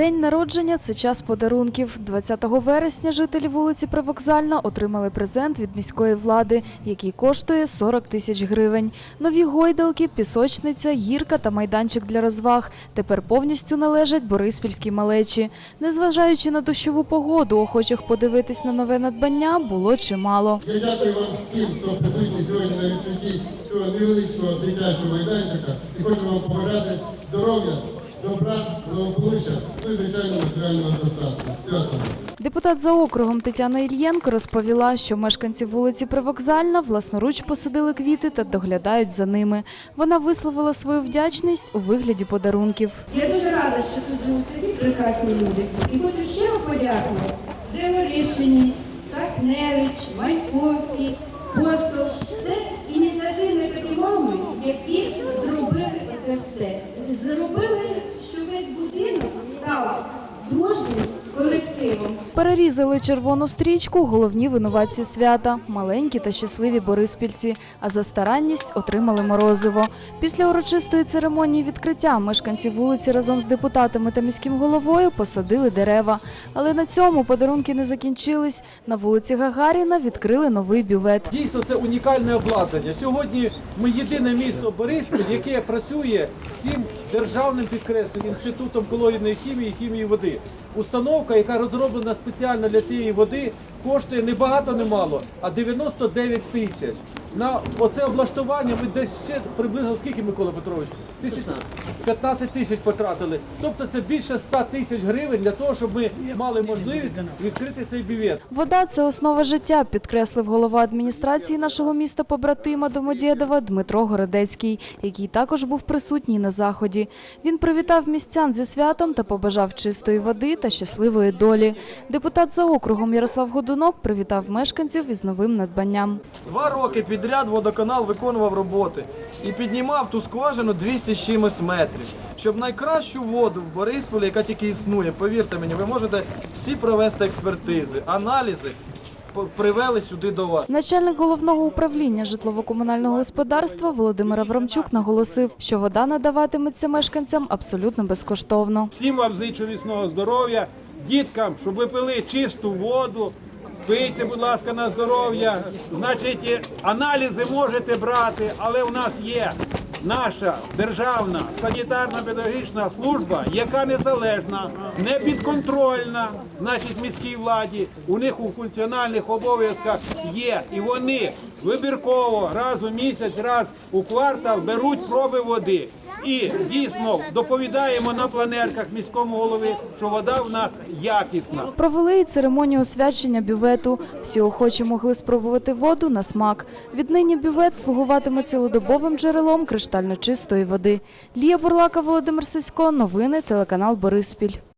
День народження це час подарунків. 20 вересня жителі вулиці Привокзальна отримали презент від міської влади, який коштує 40 тисяч гривень. Нові гойдалки, пісочниця, гірка та майданчик для розваг тепер повністю належать Бориспільській малечі. Незважаючи на дощову погоду, охочих подивитись на нове надбання було чимало. Я дякую вам всім, хто присутній сьогодні на відкритті цього невеличкого дитячого майданчика і хочу вам побажати здоров'я, добра, благополуччя, ну і звичайно матеріального достатку. Свято! Депутат за округом Тетяна Ільєнко розповіла, що мешканці вулиці Привокзальна власноруч посадили квіти та доглядають за ними. Вона висловила свою вдячність у вигляді подарунків. Я дуже рада, що тут живуть такі прекрасні люди. І хочу щиро подякувати Григоришині, Сахневич, Маньковський, Постол. Це ініціативні такі мами, які зробили це все. Зробили, весь будинок став дружнім колективом. Перерізали червону стрічку головні винуватці свята – маленькі та щасливі бориспільці, а за старанність отримали морозиво. Після урочистої церемонії відкриття мешканці вулиці разом з депутатами та міським головою посадили дерева. Але на цьому подарунки не закінчились. На вулиці Гагаріна відкрили новий бювет. Дійсно, це унікальне обладнання. Сьогодні ми єдине місто Бориспіль, яке працює всім державним підкреслюю інститутом колоїдної хімії і хімії води. Установка, яка розроблена спеціально для цієї води, коштує не багато, не мало, а 99 тисяч. На оце облаштування ми десь ще приблизно скільки, Микола Петрович? Тисяч 15 тисяч потратили. Тобто це більше 100 тисяч гривень для того, щоб ми мали можливість відкрити цей бювет. Вода це основа життя, підкреслив голова адміністрації нашого міста побратима Домодєдова Дмитро Городецький, який також був присутній на заході. Він привітав містян зі святом та побажав чистої води та щасливої долі. Депутат за округом Ярослав Годунок привітав мешканців із новим надбанням. Два роки підряд водоканал виконував роботи і піднімав ту скважину 200 з чимось метрів. Щоб найкращу воду в Борисполі, яка тільки існує, повірте мені, ви можете всі провести експертизи, аналізи, привели сюди до вас. Начальник головного управління житлово-комунального господарства Володимир Аврамчук наголосив, що вода надаватиметься мешканцям абсолютно безкоштовно. Всім вам зичу міцного здоров'я, діткам, щоб ви пили чисту воду. Пийте, будь ласка, на здоров'я. Значить, аналізи можете брати, але у нас є наша державна санітарно-педагогічна служба, яка незалежна, не підконтрольна, значить, міській владі. У них у функціональних обов'язках є, і вони вибірково раз у місяць, раз у квартал беруть проби води. І дійсно доповідаємо на планерках міському голові, що вода в нас якісна. Провели і церемонію освячення бювету. Всі охочі могли спробувати воду на смак. Віднині бювет слугуватиме цілодобовим джерелом криштально чистої води. Лія Бурлака, Володимир Сисько. Новини телеканал Бориспіль.